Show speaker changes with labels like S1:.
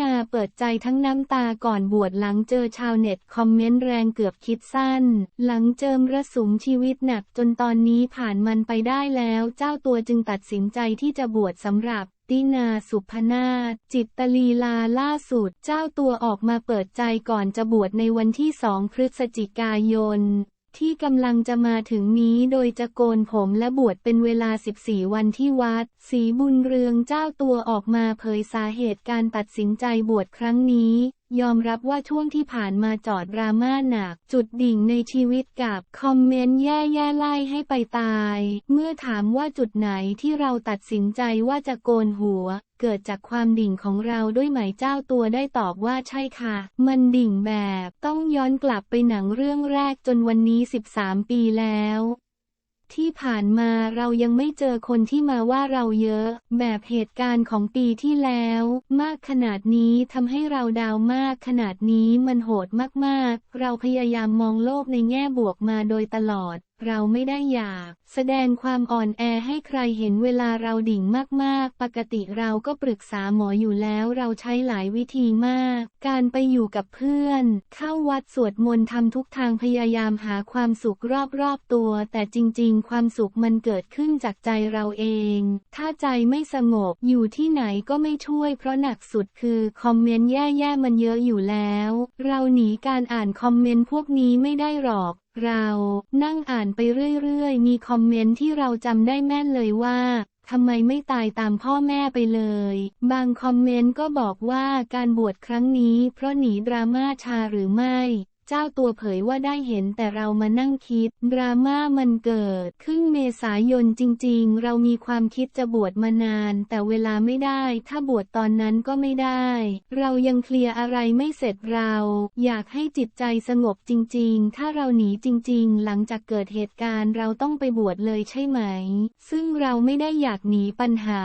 S1: นาเปิดใจทั้งน้ำตาก่อนบวชหลังเจอชาวเน็ตคอมเมนต์แรงเกือบคิดสั้น หลังเจิมระสุมชีวิตหนักจนตอนนี้ผ่านมันไปได้แล้ว เจ้าตัวจึงตัดสินใจที่จะบวชสำหรับตินาสุพนาจิตตลีลาล่าสุด เจ้าตัวออกมาเปิดใจก่อนจะบวชในวันที่ 2 พฤศจิกายน ที่กำลังจะมาถึงนี้โดยจะโกนผมและบวชเป็นเวลา 14 วันที่วัด สีบุญเรืองเจ้าตัวออกมาเผยสาเหตุการตัดสินใจบวชครั้งนี้ยอมรับว่าช่วงที่ผ่านมาจอดดราม่าหนัก จุดดิ่งในชีวิตกับคอมเมนต์แย่ๆไล่ให้ไปตาย เมื่อถามว่าจุดไหนที่เราตัดสินใจว่าจะโกนหัว เกิดจากความดิ่งของเราด้วยไหมเจ้าตัวได้ตอบว่าใช่ค่ะ มันดิ่งแบบต้องย้อนกลับไปหนังเรื่องแรกจนวันนี้ 13 ปีแล้ว ที่ผ่านมาเรายังไม่เจอคนที่มาว่าเราเยอะ แบบเหตุการณ์ของปีที่แล้ว มากขนาดนี้ทำให้เราดาวมากขนาดนี้มันโหดมากๆ เราพยายามมองโลกในแง่บวกมาโดยตลอดเราไม่ได้อยาก แสดงความอ่อนแอให้ใครเห็นเวลาเราดิ่งมากๆ ปกติเราก็ปรึกษาหมออยู่แล้วเราใช้หลายวิธีมาก การไปอยู่กับเพื่อน เข้าวัดสวดมนต์ทำทุกทางพยายามหาความสุขรอบๆตัว แต่จริงๆ ความสุขมันเกิดขึ้นจากใจเราเอง ถ้าใจไม่สงบอยู่ที่ไหนก็ไม่ช่วย เพราะหนักสุดคือคอมเมนต์แย่ๆมันเยอะอยู่แล้ว เราหนีการอ่านคอมเมนต์พวกนี้ไม่ได้หรอก เรา นั่งอ่านไปเรื่อยๆ มีคอมเมนต์ที่เราจำได้แม่นเลยว่าทำไมไม่ตายตามพ่อแม่ไปเลย บางคอมเมนต์ก็บอกว่าการบวชครั้งนี้เพราะหนีดราม่าชาหรือไม่ เจ้าตัวเผยว่าได้เห็นแต่เรามานั่งคิด ดราม่ามันเกิดขึ้นเมษายนจริงๆ เรามีความคิดจะบวชมานาน แต่เวลาไม่ได้ ถ้าบวชตอนนั้นก็ไม่ได้ เรายังเคลียร์อะไรไม่เสร็จเรา อยากให้จิตใจสงบจริงๆ ถ้าเราหนีจริงๆ หลังจากเกิดเหตุการณ์เราต้องไปบวชเลยใช่ไหม ซึ่งเราไม่ได้อยากหนีปัญหา